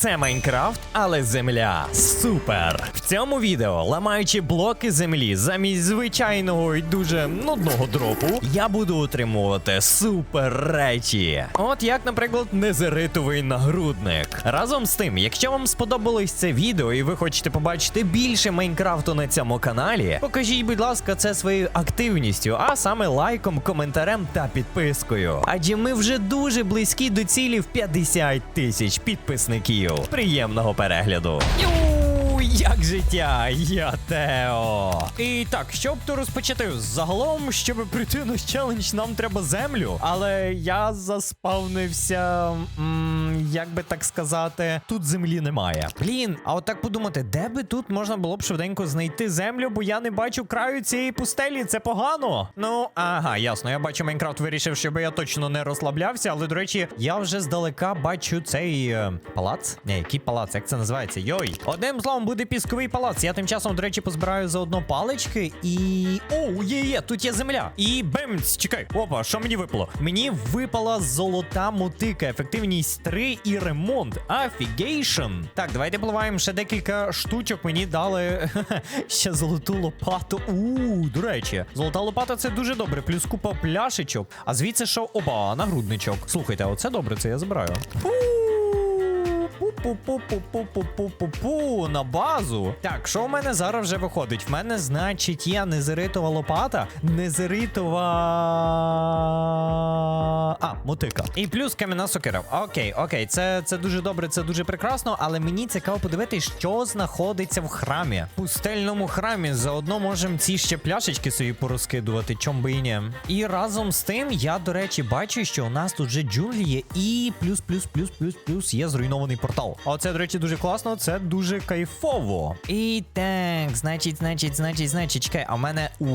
Це Майнкрафт, але земля. Супер! В цьому відео, ламаючи блоки землі замість звичайного і дуже нудного дропу, я буду отримувати супер речі. От як, наприклад, незеритовий нагрудник. Разом з тим, якщо вам сподобалось це відео і ви хочете побачити більше Майнкрафту на цьому каналі, покажіть, будь ласка, це своєю активністю, а саме лайком, коментарем та підпискою. Адже ми вже дуже близькі до цілі в 50 тисяч підписників. Приємного перегляду. Як життя, я Тео. І так, щоб то розпочати, загалом, щоб прийти на челендж, нам треба землю. Але я заспавнився, м, як би так сказати, тут землі немає. Блін, а от так подумати, де би тут можна було б швиденько знайти землю, бо я не бачу краю цієї пустелі, це погано. Ну, ага, ясно. Я бачу, Майнкрафт вирішив, щоб я точно не розслаблявся, але до речі, я вже здалека бачу цей е, палац. Не, який палац, як це називається? Йой. Одним словом, буде пісковий палац. Я тим часом, до речі, позбираю заодно палички і. О, є, є, тут є земля. І бемц, чекай, опа, що мені випало? Мені випала золота мотика, ефективність 3 і ремонт. Афігейшн. Так, давайте пливаємо ще декілька штучок. Мені дали ще золоту лопату. Ууу, до речі, золота лопата це дуже добре. Плюс купа пляшечок. А звідси що? Опа, нагрудничок. Слухайте, оце добре, це я забираю. Пу-пу-пу-пу-пу-пу-пу-пу на базу. Так, що в мене зараз вже виходить? В мене, значить, є незеритова лопата, незеритова. А, мотика. І плюс кам'яна сокира. Окей, окей, це, це дуже добре, це дуже прекрасно, але мені цікаво подивитися, що знаходиться в храмі. В пустельному храмі. Заодно можемо ці ще пляшечки собі порозкидувати, чом би і ні. І разом з тим, я, до речі, бачу, що у нас тут вже джунглі є, і плюс, плюс, плюс, плюс, плюс є зруйнований портал. А це, до речі, дуже класно, це дуже кайфово. І так, значить, значить, значить, значить, чекай, а в мене. У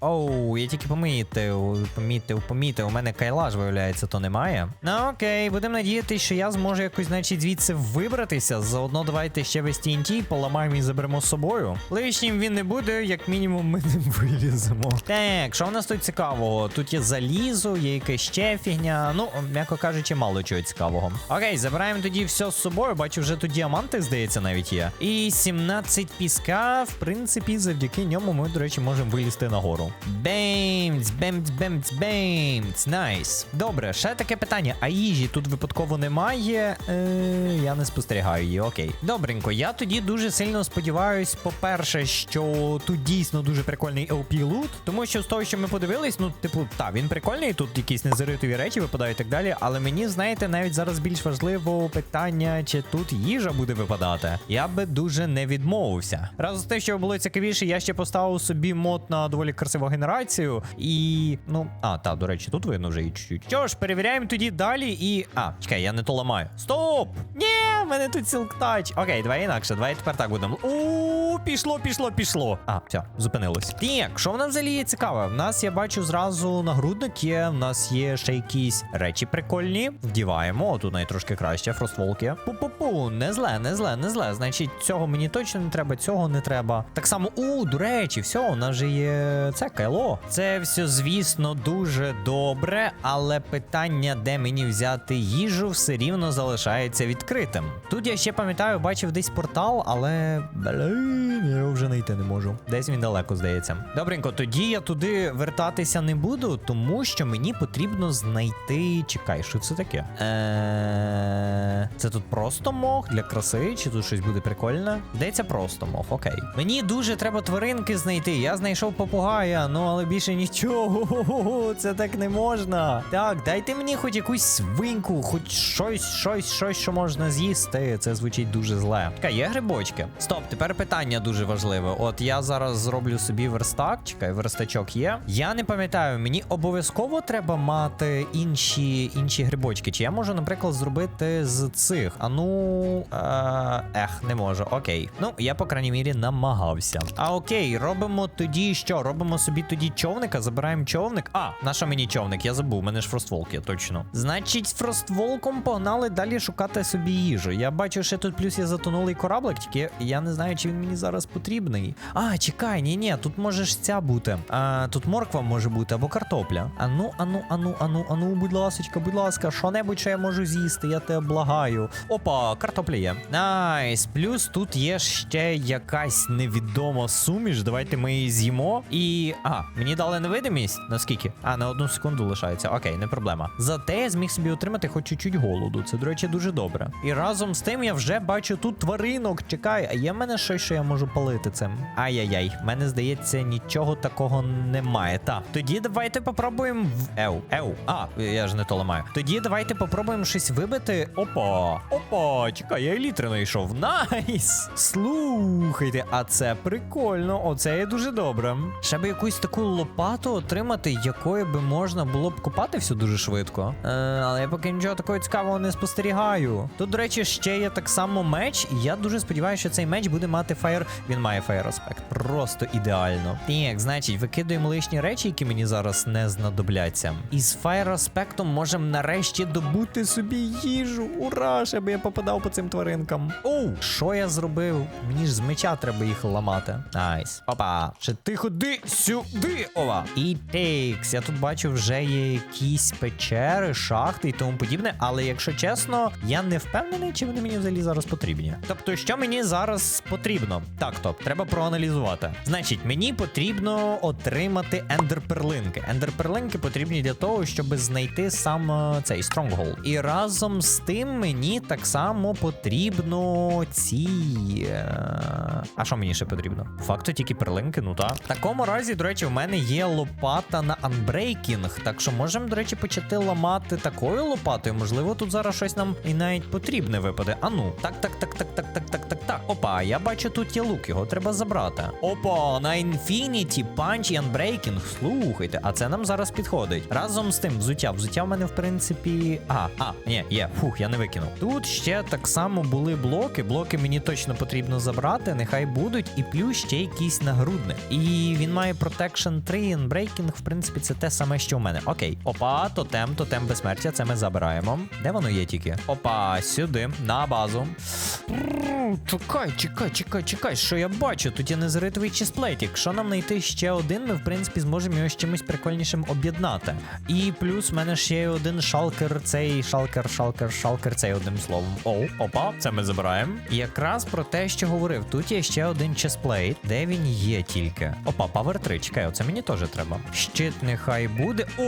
оу, я тільки помітив, помітив, помітив. У мене кайлаж, виявляється, то немає. Ну окей, будемо надіятися, що я зможу якось, значить, звідси вибратися. Заодно давайте ще весь TNT поламаємо і заберемо з собою. Лишнім він не буде, як мінімум, ми не виліземо. Так, що в нас тут цікавого? Тут є залізо, є якась ще фігня. Ну, м'яко кажучи, мало чого цікавого. Окей, забираємо тоді все з собою. Бачу, вже тут діаманти, здається, навіть є. І 17 піска, в принципі, завдяки ньому ми, до речі, можемо вилізти нагору. Беймц, бемц, бемц, бемц. Найс. Добре, ще таке питання. А їжі тут випадково немає. Е, я не спостерігаю її. Окей. Добренько, я тоді дуже сильно сподіваюсь, по-перше, що тут дійсно дуже прикольний LP лут, тому що з того, що ми подивились, ну, типу, та, він прикольний, тут якісь незаритові речі випадають і так далі. Але мені, знаєте, навіть зараз більш важливо питання, чи тут їжа буде випадати. Я би дуже не відмовився. Разом з тим, що було цікавіше, я ще поставив собі мод на доволі красиву генерацію. І. Ну, а, так, до речі, тут видно вже і чуть-чуть. Що ж, перевіряємо тоді далі і. А, чекай, я не то ламаю. Стоп! Ні, в мене тут сілктач. Окей, давай інакше, давай тепер так будемо. У, пішло, пішло, пішло. А, все, зупинилось. Так, що в нас взагалі є цікаве? В нас я бачу зразу нагрудник є, в нас є ще якісь речі прикольні. Вдіваємо. Тут трошки краще. Фростволки. Пу-пу-пу, не зле, не зле, не зле. Значить, цього мені точно не треба, цього не треба. Так само, у, до речі, все, у нас же є це кайло. Це все, звісно, дуже добре, але питання, де мені взяти їжу, все рівно залишається відкритим. Тут я ще пам'ятаю, бачив десь портал, але блін, я вже знайти не можу. Десь він далеко здається. Добренько, тоді я туди вертатися не буду, тому що мені потрібно знайти. Чекай, що це таке? Е, Це тут просто мох для краси, чи тут щось буде прикольне? Здається, просто мох, окей. Мені дуже треба тваринки знайти. Я знайшов попугая, ну але більше нічого. Це так не можна. Так, дайте мені хоч якусь свинку, хоч щось, щось, щось, що можна з'їсти. Це звучить дуже зле. Чекай, є грибочки. Стоп, тепер питання дуже важливе. От я зараз зроблю собі верстак. Чекай, верстачок є. Я не пам'ятаю, мені обов'язково треба мати інші інші грибочки. Чи я можу, наприклад, зробити з цих? А ну. Е, ех, не можу. Окей. Ну, я, по крайній мірі, намагався. А окей, робимо тоді що? Робимо собі тоді човника, забираємо човник. А, на що мені човник? Я забув, у мене ж фростволк є, точно. Значить, з фростволком погнали далі шукати собі їжу. Я бачу, що тут плюс є затонулий кораблик, тільки я не знаю, чи він мені зараз потрібний. А, чекай, ні, ні, тут може ж ця бути. А, тут морква може бути або картопля. Ану, ану, ану, ану, ану, будь ласочка, будь ласка, що небудь, що я можу з'їсти, я тебе благаю. Опа, картопля є. Найс. Плюс тут є ще якась невідома суміш. Давайте ми її з'їмо. І. А, мені дали невидимість. Наскільки? А, на одну секунду лишається. Окей, не проблема. Зате я зміг собі отримати хоч чуть-чуть голоду. Це, до речі, дуже добре. І разом з тим я вже бачу тут тваринок. Чекай, а є в мене щось, що я можу палити цим? Ай-яй-яй, мене здається, нічого такого немає. Так, тоді давайте попробуємо в. Еу, еу. А, я ж не то ламаю. Тоді давайте попробуємо щось вибити. Опа! Опа! Чекай, я елітри знайшов. Найс! Слухайте, а це прикольно. Оце є дуже добре. Ще би якусь таку лопату отримати, якою би можна було б копати все дуже швидко. Е, але я поки нічого такого цікавого не спостерігаю. Тут, до речі, ще є так само меч, і я дуже сподіваюся, що цей меч буде мати фаєр. Він має фаєр аспект. Просто ідеально. Так, значить, викидуємо лишні речі, які мені зараз не знадобляться. І з фаєр аспектом можемо нарешті добути собі їжу. Ура! Ще би я попадав по цим тваринкам. Оу, що я зробив? Мені ж з меча треба їх ламати. Найс. Опа. Ще ти ходи сюди. Ова. І тейкс. Я тут бачу, вже є якісь печери, шахти і тому подібне. Але якщо чесно, я не впевнений, чи вони мені взагалі зараз потрібні. Тобто, що мені зараз потрібно? Так, то треба проаналізувати. Значить, мені потрібно отримати ендерперлинки. Ендерперлинки потрібні для того, щоб знайти сам е, цей стронгголд. І разом з тим мені так само потрібно ці. е, А що мені ще потрібно? По Факту тільки перлинки, ну так. В такому разі, до речі, в мене є лопата на анбрейкінг. Так що можемо, до речі, почати ламати такою лопатою. Можливо, тут зараз щось нам і навіть потрібне випаде. А ну, так, так, так, так, так, так, так, так, так. Опа, я бачу, тут є лук, його треба забрати. Опа, на Infinity Punch і Unbreaking. Слухайте, а це нам зараз підходить. Разом з тим, взуття. Взуття в мене, в принципі. А, а, ні, є. Фух, я не викинув. Тут ще так само були блоки. Блоки мені точно потрібно забрати, нехай будуть. І плюс ще якийсь нагрудник. І він має Protection 3, Unbreaking, в принципі, це те саме, що в мене. Окей. Опа, тотем, тотем безсмертя, це ми забираємо. Де воно є тільки? Опа, сюди, на базу. Чекай, чекай, чекай, чекай, що я бачу? Тут є незритовий чесплейт. Якщо нам знайти ще один, ми в принципі зможемо його з чимось прикольнішим об'єднати. І плюс в мене ще є один шалкер, цей шалкер, шалкер, шалкер, цей одним словом. Оу, опа, це ми забираємо. Якраз про те, що говорив, тут є ще один чесплейт, де він є тільки. Опа, павер 3, чекай, оце мені теж треба. Щит нехай буде. О,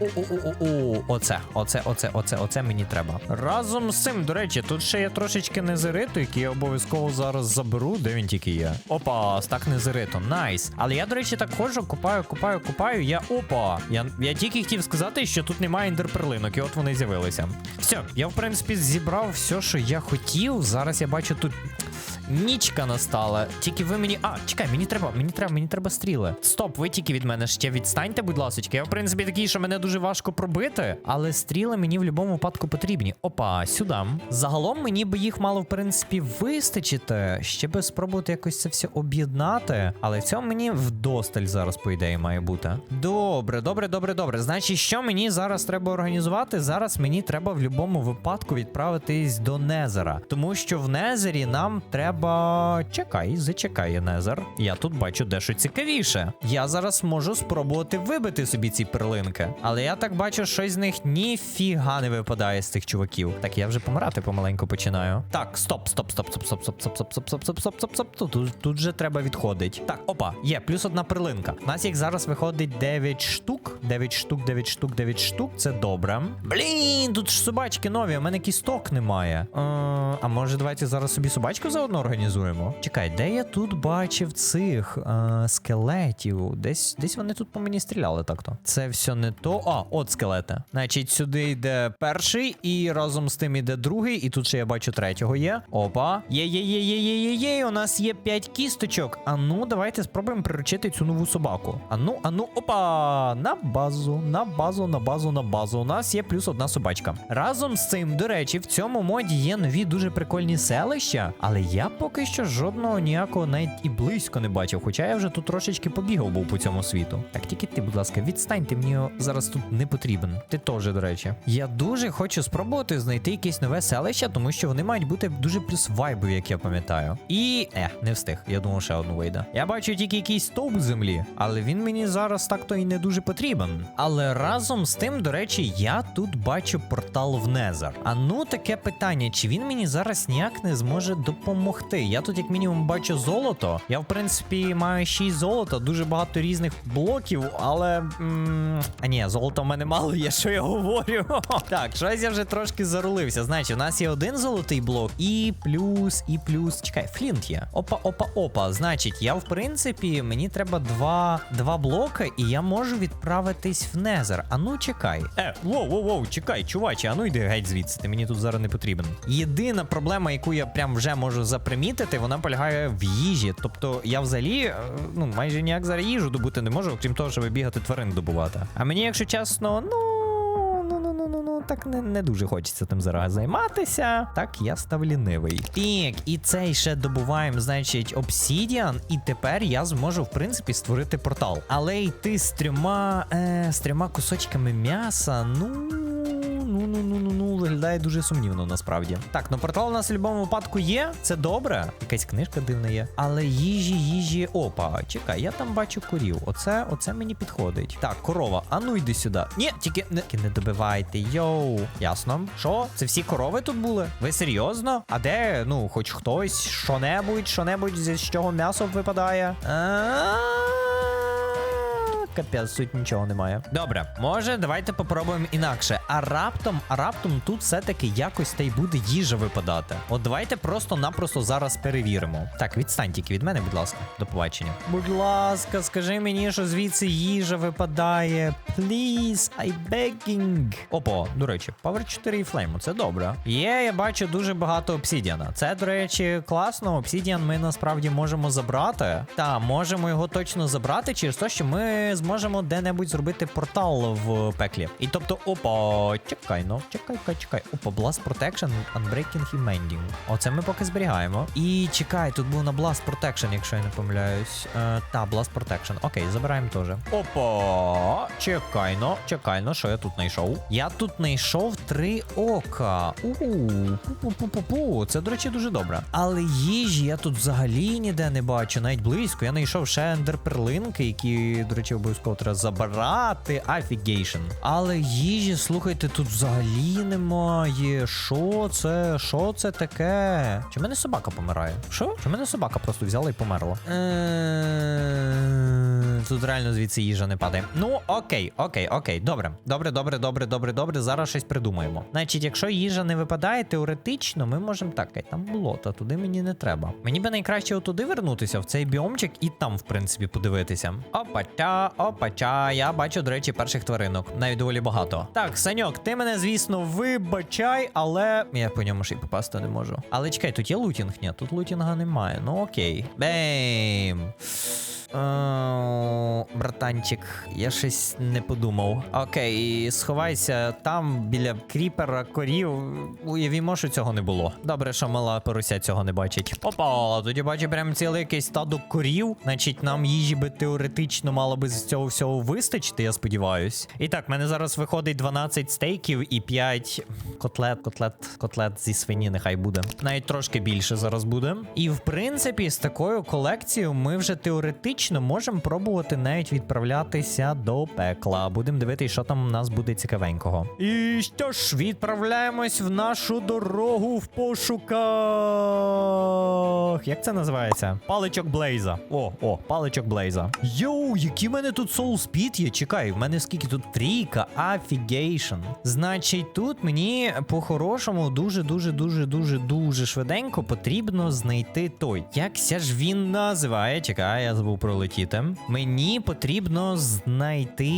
о, о, о, о, оце, оце, оце, оце, оце мені треба. Разом з цим, до речі, тут ще є трошечки незериту, який я обов'язково зараз заберу. Де він тільки є? Опа, стак незериту, найс. Але я, до речі, так ходжу, купаю, купаю, купаю. Я опа. Я, я тільки хотів сказати, що тут немає індерперлинок, і от вони з'явилися. Все, я в принципі зібрав все, що я хотів. Зараз я бачу тут. Нічка настала. Тільки ви мені. А, чекай, мені треба, мені треба, мені треба стріли. Стоп, ви тільки від мене ще відстаньте, будь ласка. Я, в принципі, такий, що мене дуже важко пробити, але стріли мені в будь-якому випадку потрібні. Опа, сюди. Загалом мені би їх мало, в принципі, вистачити. Ще би спробувати якось це все об'єднати. Але в цьому мені вдосталь зараз, по ідеї, має бути. Добре, добре, добре, добре. Значить, що мені зараз треба організувати? Зараз мені треба в будь-якому випадку відправитись до Незера. Тому що в Незері нам треба. Чекай, зачекай, Незер. Я тут бачу дещо цікавіше. Я зараз можу спробувати вибити собі ці перлинки. Але я так бачу, щось з них ніфіга не випадає з цих чуваків. Так, я вже помирати помаленьку починаю. Так, стоп, стоп, стоп, стоп, стоп, стоп, стоп, стоп, стоп, стоп, стоп, стоп, стоп, стоп. Тут, тут, же треба відходить. Так, опа, є, плюс одна перлинка. У нас їх зараз виходить 9 штук. 9 штук, 9 штук, 9 штук. Це добре. Блін, тут ж собачки нові, у мене кісток немає. Е, а може, давайте зараз собі собачку заодно організуємо? Чекай, де я тут бачив цих е, скелетів? Десь десь вони тут по мені стріляли так-то. Це все не то. А, от скелети. Значить, сюди йде перший, і разом з тим іде другий, і тут ще я бачу третього є. Опа. Є, є, є, є, є, є, є. У нас є 5 кісточок. А ну, давайте спробуємо приручити цю нову собаку. А ну, а ну, опа! На базу, на базу, на базу, на базу. У нас є плюс одна собачка. Разом з цим, до речі, в цьому моді є нові дуже прикольні селища, але я поки що жодного ніякого навіть і близько не бачив, хоча я вже тут трошечки побігав був по цьому світу. Так, тільки ти, будь ласка, відстань, ти мені зараз тут не потрібен. Ти теж, до речі. Я дуже хочу спробувати знайти якесь нове селище, тому що вони мають бути дуже плюс вайбові, як я пам'ятаю. І. Е, не встиг. Я думав, ще одну вийде. Я бачу тільки якийсь стовп землі, але він мені зараз так-то і не дуже потрібен. Але разом з тим, до речі, я тут бачу портал в Незер. А ну таке питання: чи він мені зараз ніяк не зможе допомогти? Я тут, як мінімум, бачу золото. Я, в принципі, маю 6 золота, дуже багато різних блоків, але. М а ні, золота в мене мало є, що я говорю. Так, щось я вже трошки зарулився. Значить, у нас є один золотий блок, і плюс, і плюс. Чекай, флінт є. Опа, опа, опа. Значить, я в принципі, мені треба два, два блоки, і я можу відправитись в Незер. А ну чекай. Е, воу, воу, воу, чекай, чуваче, а ну йди геть звідси, ти мені тут зараз не потрібен. Єдина проблема, яку я прям вже можу запримітити, вона полягає в їжі. Тобто я взагалі е, ну майже ніяк зараз їжу добути не можу, окрім того, щоб бігати тварин добувати. А мені, якщо чесно, ну. Ну, ну, ну, так не, не дуже хочеться тим зараз займатися. Так, я став лінивий. Так, і цей ще добуваємо, значить, обсідіан, і тепер я зможу, в принципі, створити портал. Але йти з трьома, е, з трьома кусочками м'яса, ну, виглядає дуже сумнівно насправді. Так, ну портал у нас в будь-якому випадку є, це добре. Якась книжка дивна є. Але їжі, їжі. Опа, чекай, я там бачу корів. Оце, оце мені підходить. Так, корова, а ну йди сюди. Ні, тільки не, не добивайте. Йоу. Ясно. Що? Це всі корови тут були? Ви серйозно? А де, ну, хоч хтось, що-небудь, що-небудь, з чого м'ясо випадає? А-а-а. Капець, суть нічого немає. Добре, може, давайте попробуємо інакше. А раптом, а раптом тут все-таки якось та й буде їжа випадати. От давайте просто-напросто зараз перевіримо. Так, відстань тільки від мене, будь ласка. До побачення. Будь ласка, скажи мені, що звідси їжа випадає. Please, I begging. Опа, до речі, Power 4 і Flame, це добре. Є, я бачу дуже багато обсідіана. Це, до речі, класно. Обсідіан ми насправді можемо забрати. Та, можемо його точно забрати через те, що ми зможемо де-небудь зробити портал в пеклі. І тобто, опа, чекай, ну, чекай, чекай, чекай. Опа, Blast Protection, Unbreaking і Mending. Оце ми поки зберігаємо. І чекай, тут був на Blast Protection, якщо я не помиляюсь. Е, та, Blast Protection. Окей, забираємо теж. Опа, чекай, ну, чекай, ну, що я тут знайшов? Я тут знайшов три ока. У, пу-пу-пу-пу-пу. Це, до речі, дуже добре. Але їжі я тут взагалі ніде не бачу, навіть близько. Я знайшов ще ендерперлинки, які, до речі, обов'язково треба забирати. Афігейшн. Але їжі, слухайте, тут взагалі немає. Що це? Що це таке? Чи мене собака помирає? Що? Чи мене собака просто взяла і померла? Е, Тут реально звідси їжа не падає. Ну, окей, окей, окей. Добре. Добре, добре, добре, добре, добре. Зараз щось придумаємо. Значить, якщо їжа не випадає, теоретично ми можемо так, там болото, туди мені не треба. Мені би найкраще отуди вернутися, в цей біомчик, і там, в принципі, подивитися. Опача, опача. Я бачу, до речі, перших тваринок. Навіть доволі багато. Так, Саньок, ти мене, звісно, вибачай, але. Я по ньому ще й попасти не можу. Але чекай, тут є лутінг? Ні, тут лутінга немає. Ну окей. Бейм. Е, Братанчик, я щось не подумав. Окей, сховайся там біля кріпера, корів. Уявімо, що цього не було. Добре, що мала поруся цього не бачить. Опа, тоді бачу прям ціле якесь стадо корів. Значить, нам їжі би теоретично мало би з цього всього вистачити, я сподіваюсь. І так, в мене зараз виходить 12 стейків і 5 котлет, котлет, котлет зі свині, нехай буде. Навіть трошки більше зараз буде. І в принципі, з такою колекцією ми вже теоретично можемо пробувати навіть відправлятися до пекла. Будемо дивитися, що там у нас буде цікавенького. І що ж, відправляємось в нашу дорогу в пошуках. Як це називається? Паличок Блейза. О, о, паличок Блейза. Йоу, які в мене тут соул спід є? Чекай, в мене скільки тут трійка, афігейшн. Значить, тут мені по-хорошому дуже, дуже, дуже, дуже, дуже швиденько потрібно знайти той. Якся ж він називає? Чекай, я забув про пролетіти. Мені потрібно знайти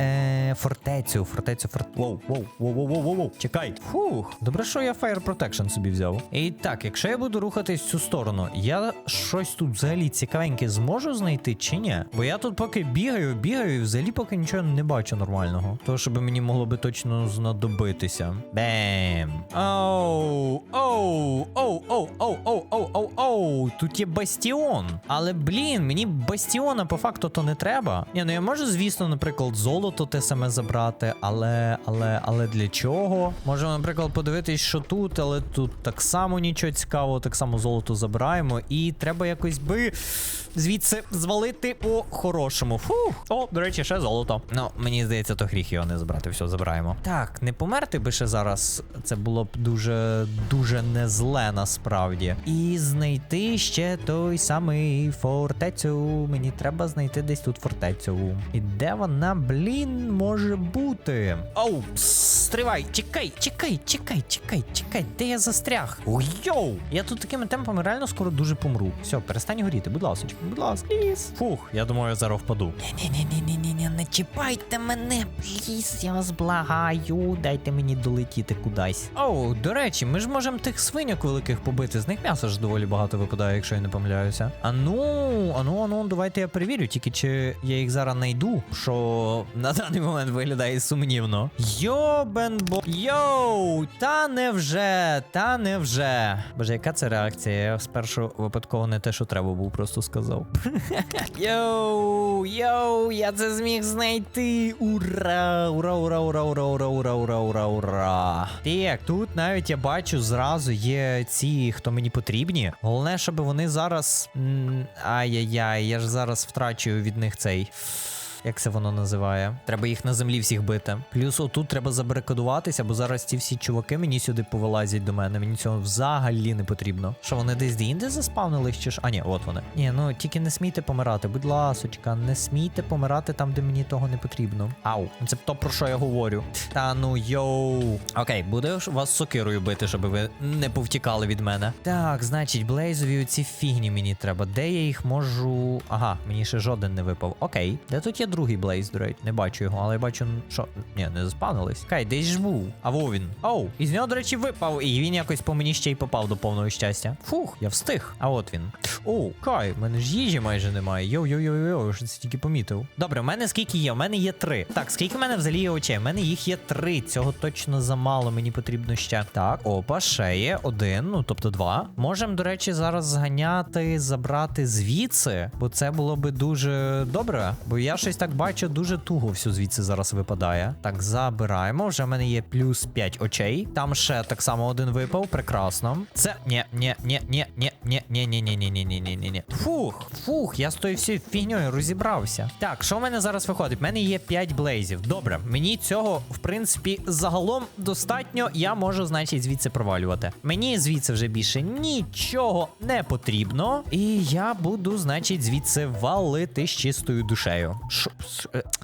е, фортецю. Фортецю форт. Воу, воу, воу, воу, воу, воу. воу. Чекай. Фух. Добре, що я Fire Protection собі взяв. І так, якщо я буду рухатись в цю сторону, я щось тут взагалі цікавеньке зможу знайти чи ні? Бо я тут поки бігаю, бігаю, і взагалі поки нічого не бачу нормального. Того, щоб мені могло би точно знадобитися. Бем. Оу, Оу, оу, оу, оу, оу, оу, оу, оу. Тут є бастіон. Але блін, мені бастіона по факту то не треба. Ні, ну я можу, звісно, наприклад, золото те саме забрати, але, але, але для чого? Можемо, наприклад, подивитись, що тут, але тут так само нічого цікавого, так само золото забираємо. І треба якось би звідси звалити по-хорошому. Фух. О, до речі, ще золото. Ну, мені здається, то гріх його не забрати. Все, забираємо. Так, не померти би ще зараз. Це було б дуже, дуже не зле насправді. І знайти ще той самий фортецю. Мені треба знайти десь тут фортецю. І де вона, блін, може бути? Оу, стривай, чекай, чекай, чекай, чекай, чекай, де я застряг? Ой, йоу! Я тут такими темпами реально скоро дуже помру. Все, перестань горіти, будь ласка, будь ласка, пліз. Фух, я думаю, я зараз впаду. Ні-ні-ні-ні-ні, не чіпайте мене, пліз, я вас благаю. Дайте мені долетіти кудись. Оу, до речі, ми ж можемо тих свиньок великих побити. З них м'яса ж доволі багато випадає, якщо я не помиляюся. А ну, а ну, давайте я перевірю, тільки чи я їх зараз знайду, що на даний момент виглядає сумнівно. Йобен бо. Йоу! Та невже, та невже. Боже, яка це реакція? Я спершу випадково не те, що треба був, просто сказав. Йоу, йоу, я це зміг знайти. Ура! Ура, ура, ура, ура, ура, ура, ура, ура, ура. Так, тут навіть я бачу зразу є ці, хто мені потрібні. Головне, щоб вони зараз. Ай-яй-яй, я ж зараз втрачу від них цей. Як це воно називає? Треба їх на землі всіх бити. Плюс отут треба забарикадуватися, бо зараз ці всі чуваки мені сюди повилазять до мене. Мені цього взагалі не потрібно. Що вони десь де заспавнились чи ж? А ні, от вони. Ні, ну тільки не смійте помирати, будь ласочка, не смійте помирати там, де мені того не потрібно. Ау, це то про що я говорю. Та ну йоу. Окей, буде вас сокирою бити, щоб ви не повтікали від мене. Так, значить, блейзові оці фігні мені треба. Де я їх можу. Ага, мені ще жоден не випав. Окей, де тут є другий блейз, до речі? Не бачу його, але я бачу, що. Ні, не заспавнились. Кай, десь ж був. А во він. Оу, із нього, до речі, випав, і він якось по мені ще й попав до повного щастя. Фух, я встиг. А от він. Оу, Кай, в мене ж їжі майже немає. Йоу-йоу-йоу, що це тільки помітив. Добре, в мене скільки є? У мене є три. Так, скільки в мене взагалі є очей? У мене їх є три. Цього точно замало, мені потрібно ще. Так, опа, ще є один, ну тобто два. Можемо, до речі, зараз зганяти, забрати звідси, бо це було би дуже добре. Бо я щось так бачу, дуже туго все звідси зараз випадає. Так, забираємо. Вже в мене є плюс 5 очей. Там ще так само один випав. Прекрасно. Це. Ні, ні, ні, ні, ні, ні, ні, ні, ні, ні, ні, ні, ні, ні, ні. Фух, фух, я з тою всією фігньою розібрався. Так, що в мене зараз виходить? В мене є 5 блейзів. Добре, мені цього, в принципі, загалом достатньо. Я можу, значить, звідси провалювати. Мені звідси вже більше нічого не потрібно. І я буду, значить, звідси валити з чистою душею. Е,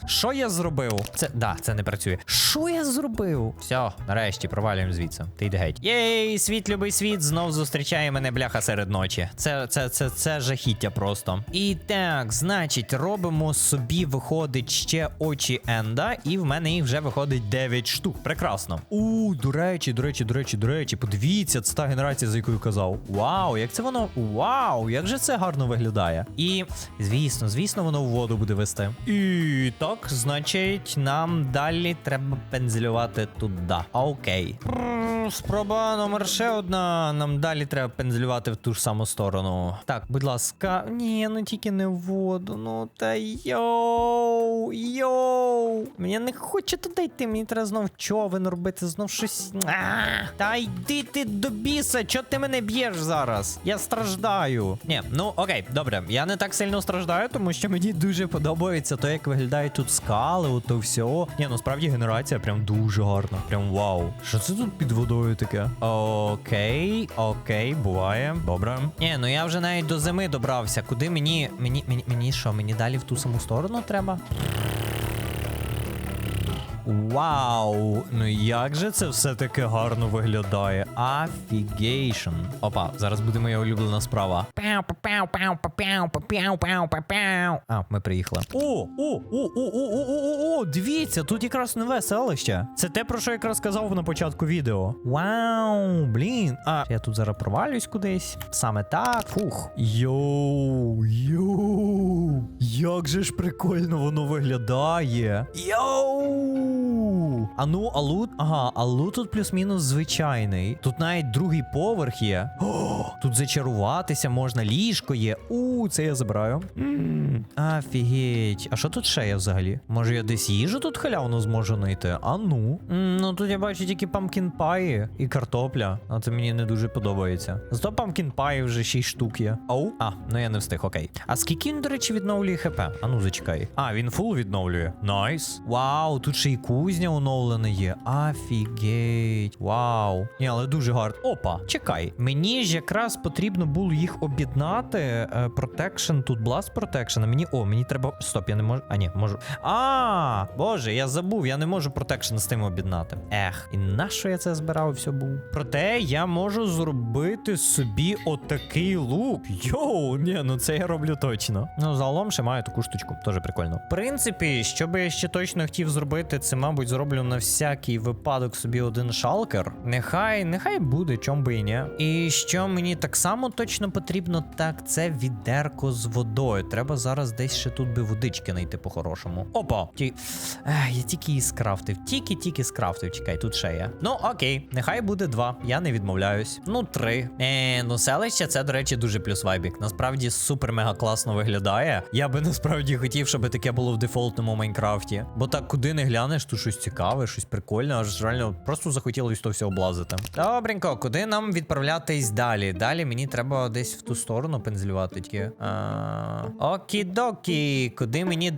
що я зробив? Це да, це не працює. Що я зробив? Все, нарешті провалюємо звідси. Ти йди геть. Єй, світ, любий світ, знов зустрічає мене бляха серед ночі. Це, це, це, це жахіття просто. І так, значить, робимо собі, виходить ще очі Енда, і в мене їх вже виходить 9 штук. Прекрасно. У, до речі, до речі, до речі, до речі, подивіться, це та генерація, за якою казав. Вау, як це воно? Вау, як же це гарно виглядає. І, звісно, звісно, воно в воду буде вести. І так, значить, нам далі треба пензелювати туди. Окей. Спроба номер ще одна. Нам далі треба пензелювати в ту ж саму сторону. Так, будь ласка, ні, ну тільки не в воду. Ну та йоу, йоу. Мені не хоче туди йти, мені треба знов човен робити, знов щось. А, та йди ти до біса, чого ти мене б'єш зараз? Я страждаю. Ні, ну окей, добре. Я не так сильно страждаю, тому що мені дуже подобається то, як виглядають тут скали, ото все. Ні, ну справді генерація прям дуже гарна. Прям вау. Що це тут під водою таке? Окей, окей, буває. Добре. Ні, ну я вже навіть до зими добрався. Куди мені. Мені мені, мені що, мені далі в ту саму сторону треба? Вау! Ну як же це все таки гарно виглядає? Афігейшн. Опа, зараз буде моя улюблена справа. А, ми приїхали. О, о, о, о, о, о, о, о, дивіться, тут якраз нове селище. Це те, про що я якраз сказав на початку відео. Вау, блін. А я тут зараз провалюсь кудись. Саме так. Фух. Йоу, йоу. Як же ж прикольно воно виглядає. Йоу. А ну, а лут, ага, а лут тут плюс-мінус звичайний. Тут навіть другий поверх є. О, тут зачаруватися можна, ліжко є. У, це я забираю. Офігеть. А що тут ще є взагалі? Може я десь їжу тут халявну зможу знайти? А ну. Ну тут я бачу тільки памкін паї і картопля. А це мені не дуже подобається. Зато памкін паї вже 6 штук є. Оу. А, ну я не встиг, окей. А скільки він, до речі, відновлює хп? А ну зачекай. А, він фул відновлює. Найс. Вау, тут ще й кузня оновлена є. Офігеть. Вау. Ні, але дуже гарно. Опа, чекай. Мені ж якраз потрібно було їх об'єднати. Protection, тут Blast Protection. А мені. О, мені треба. Стоп, я не можу. А, ні, можу. А, боже, я забув, я не можу Protection з тим об'єднати. Ех, і нащо я це збирав все був? Проте я можу зробити собі отакий лук. Йоу, ні, ну це я роблю точно. Ну, загалом ще маю таку штучку, теж прикольно. В принципі, що би я ще точно хотів зробити, це, мабуть, зроблю на всякий випадок собі один шалкер. Нехай, нехай буде, чом би і ні. І що мені так само точно потрібно, так це відерко з водою. Треба зараз десь ще тут би водички знайти по-хорошому. Опа! Ті... Ех, я тільки її скрафтив. Тільки-тільки скрафтив. Чекай, тут ще є. Ну окей, нехай буде два. Я не відмовляюсь. Ну, три. Е, ну селище це, до речі, дуже плюс вайбік. Насправді супер мега класно виглядає. Я би насправді хотів, щоб таке було в дефолтному Майнкрафті. Бо так куди не глянеш, тут щось цікаве, щось прикольне, аж реально просто захотілося то все облазити. Добренько, куди нам відправлятись далі? Далі мені треба десь в ту сторону пензлювати тільки. Окі-докі, куди мені.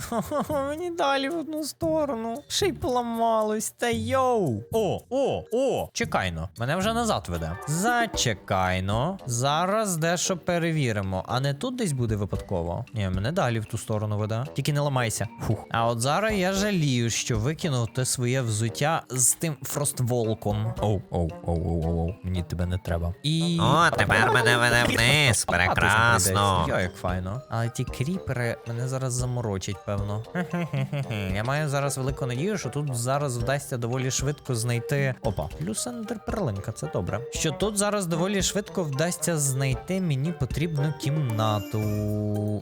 мені далі в одну сторону. Ще й поламалось. Та йоу. О, о, о! Чекайно. Мене вже назад веде. Зачекайно. Зараз дещо перевіримо. А не тут десь буде випадково. Ні, мене далі в ту сторону веде. Тільки не ламайся. Фух. А от зараз я жалію, що викинув те своє взуття з тим фростволком. Оу, оу, оу, оу, оу, оу. Мені тебе не треба. І. О, тепер мене веде вниз. Прекрасно. Йо, як файно. Але ті кріпери мене зараз заморочать, певно. Я маю зараз велику надію, що тут зараз вдасться доволі швидко знайти. Опа, плюс ендерперлинка, це добре. Що тут зараз доволі швидко вдасться знайти мені потрібну кімнату.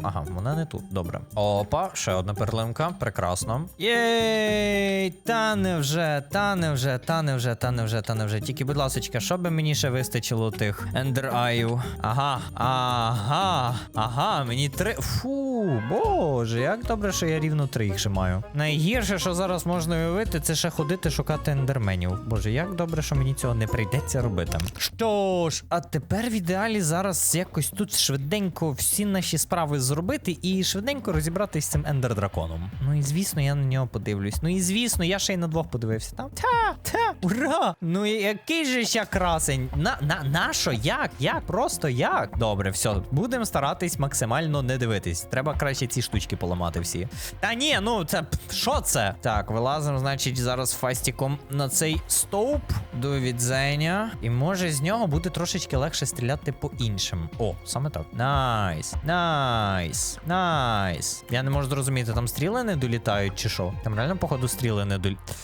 Ага, вона не тут. Добре. Опа, ще одна перлинка. Прекрасно. Єй! Та не вже, та не вже, та не вже, та не вже, та не вже. Тільки, будь ласка, що би мені ще вистачило тих ендер-аїв? Ага, ага, ага, мені три. Фу, боже, як добре, що я рівно три їх ще маю. Найгірше, що зараз можна уявити, це ще ходити шукати ендерменів. Боже, як добре, що мені цього не прийдеться робити. Що ж, а тепер в ідеалі зараз якось тут швиденько всі наші справи зробити і швиденько розібратись з цим ендер-драконом. Ну і звісно, я на нього подивлюсь. Ну і звісно, я ще й на двох подивився. Там та, та, ура! Ну який же я красень? На, на, на що? Як? Як? Просто як? Добре, все, будемо старатись максимально не дивитись. Треба краще ці штучки поламати всі. Та ні, ну це що це? Так, вилазимо, значить, зараз фастіком на цей стовп до відзення. І може з нього буде трошечки легше стріляти по іншим. О, саме так. Найс. Найс. Найс. Я не можу зрозуміти, там стріли не долітають чи що? Там реально, походу, стріли не долітають.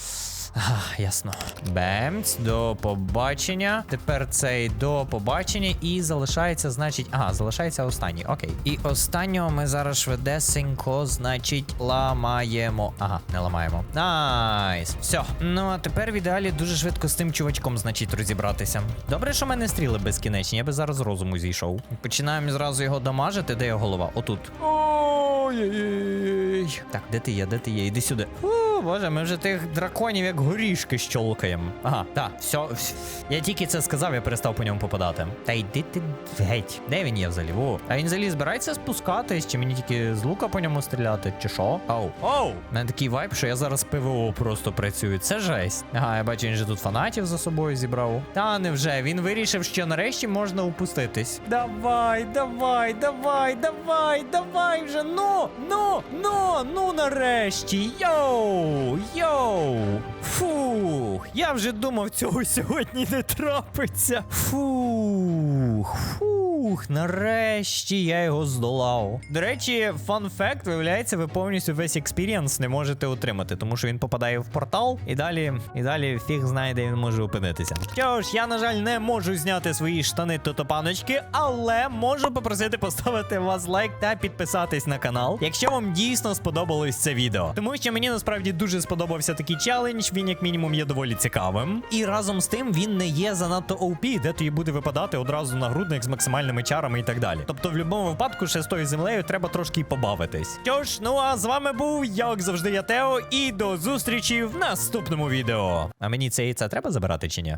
А, ясно. Бемц, до побачення. Тепер цей до побачення. І залишається, значить. Ага, залишається останній. Окей. І останнього ми зараз швидесенько, значить, ламаємо. Ага, не ламаємо. Найс. Все. Ну а тепер в ідеалі дуже швидко з тим чувачком, значить, розібратися. Добре, що в мене стріли безкінечні, я би зараз розуму зійшов. Починаємо зразу його дамажити. Де його голова? Отут. Ой-ой-ой. Так, де ти є? Де ти є? Іди сюди. Боже, ми вже тих драконів як горішки щолкаємо. Ага, так, все, вс- Я тільки це сказав, я перестав по ньому попадати. Та йди ти геть. Де він є взагалі? Во. А він взагалі збирається спускатись, чи мені тільки з лука по ньому стріляти, чи що? Оу. Оу! У мене такий вайб, що я зараз ПВО просто працюю. Це жесть. Ага, я бачу, він же тут фанатів за собою зібрав. Та невже, він вирішив, що нарешті можна упуститись. Давай, давай, давай, давай, давай вже. Ну, ну, ну, ну нарешті. Йоу! Йоу! Фух! Я вже думав, цього сьогодні не трапиться. Фух! Фух! Нарешті я його здолав. До речі, фан факт, виявляється, ви повністю весь експірієнс не можете отримати, тому що він попадає в портал, і далі, і далі фіг знає, де він може опинитися. Що ж, я, на жаль, не можу зняти свої штани тотопаночки, але можу попросити поставити вас лайк та підписатись на канал, якщо вам дійсно сподобалось це відео. Тому що мені насправді дуже сподобався такий челендж. Він, як мінімум, є доволі цікавим. І разом з тим він не є занадто OP, де тобі буде випадати одразу нагрудник з максимальними чарами і так далі. Тобто, в будь-якому випадку, шестою землею треба трошки побавитись. Що ж, ну а з вами був, як завжди, я Тео, і до зустрічі в наступному відео. А мені це яйце треба забирати чи ні?